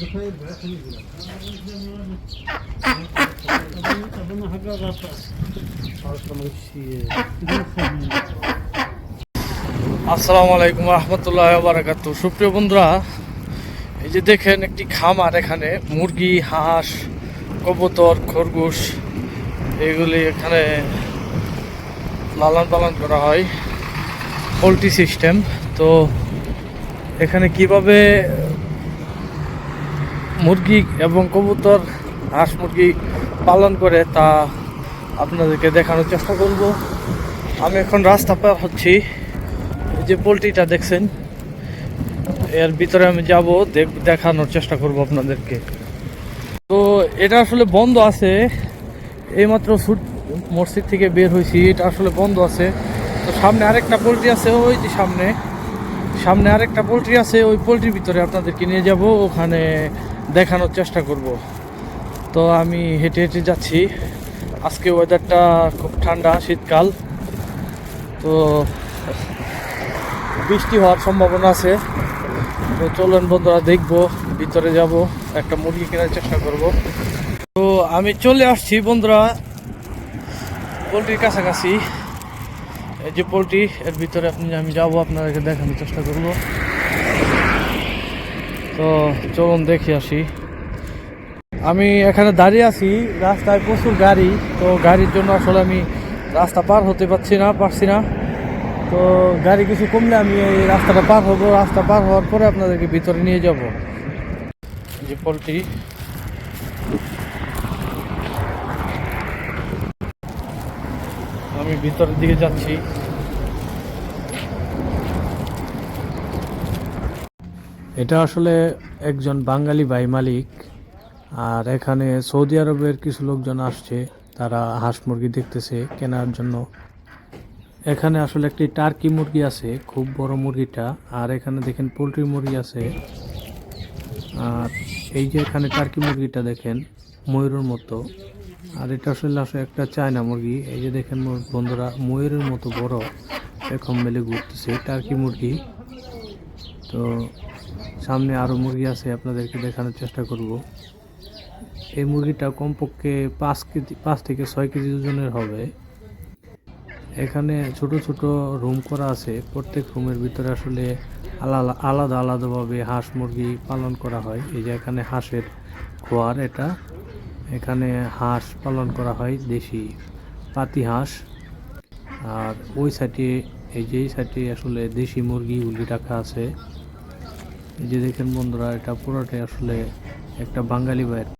আসসালামু আলাইকুম রহমতুল্লাহ বারাকাতু সুপ্রিয় বন্ধুরা, এই যে দেখেন একটি খামার, এখানে মুরগি, হাঁস, কবুতর, খরগোশ, এগুলি এখানে লালন পালন করা হয়। Poultry system. তো এখানে কীভাবে মুরগি এবং কবুতর, হাঁস মুরগি পালন করে তা আপনাদেরকে দেখানোর চেষ্টা করব। আমি এখন রাস্তা পার হচ্ছি। এই যে পোলট্রিটা দেখছেন, এর ভিতরে আমি যাব দেখানোর চেষ্টা করব আপনাদেরকে। তো এটা আসলে বন্ধ আছে। এইমাত্র সুট মসজিদ থেকে বের হয়েছি, এটা আসলে বন্ধ আছে। তো সামনে আরেকটা পোলট্রি আছে, ওই যে সামনে। সামনে আরেকটা পোলট্রি আছে, ওই পোলট্রির ভিতরে আপনাদেরকে নিয়ে যাব। ওখানে দেখানোর চেষ্টা করব। তো আমি হেঁটে হেঁটে যাচ্ছি। আজকে ওয়েদারটা খুব ঠান্ডা শীতকাল। তো বৃষ্টি হওয়ার সম্ভাবনা আছে। তো চলুন বন্ধুরা, দেখব। ভিতরে যাব, একটা মুরগি কেনার চেষ্টা করব। তো আমি চলে আসছি বন্ধুরা, পোলট্রির কাছাকাছি। এই যে পোলট্রি, এর ভিতরে আপনি আমি যাব, আপনাদেরকে দেখানোর চেষ্টা করব। তো চলুন দেখে আসি। আমি এখানে দাঁড়িয়ে আছি, রাস্তায় প্রচুর গাড়ি, তো গাড়ির জন্য আসলে আমি রাস্তা পার হতে পারছি না পারছি না। তো গাড়ি কিছু কমলে আমি এই রাস্তাটা পার হব, রাস্তা পার হওয়ার পরে আপনাদেরকে ভিতরে নিয়ে যাব। যে পোলট্রি। আমি ভিতরের দিকে যাচ্ছি। এটা আসলে একজন বাঙালি ভাই মালিক, আর এখানে সৌদি আরবের কিছু লোকজন আসছে, তারা হাঁস মুরগি দেখতেছে কেনার জন্য। এখানে আসলে একটি টার্কি মুরগি আছে, খুব বড় মুরগিটা, আর এখানে দেখেন পোলট্রি মুরগি আছে। আর এই যে এখানে টার্কি মুরগিটা দেখেন, ময়ূরের মতো। আর এটা আসলে আসলে একটা চায়না মুরগি। এই যে দেখেন বন্ধুরা, ময়ূরের মতো বড়। এরকম মেলে ঘুরতেছে টার্কি মুরগি। তো সামনে আরও মুরগি আছে, আপনাদেরকে দেখানোর চেষ্টা করব। এই মুরগিটা কমপক্ষে পাঁচ কেজি, পাঁচ থেকে ছয় কেজি ওজনের হবে। এখানে ছোট ছোট রুম করা আছে। প্রত্যেক রুমের ভিতরে আসলে আলাদা আলাদা, আলাদাভাবে হাঁস মুরগি পালন করা হয়। এই যে এখানে হাঁসের খোয়ার এটা। এখানে হাঁস পালন করা হয়, দেশি পাতি হাঁস। আর ওই সাইডে এই যে সাইডে আসলে দেশি মুরগিগুলি রাখা আছে। এই যে দেখেন বন্ধুরা এটা পুরোটাই আসলে একটা বাঙালি ভাইয়ের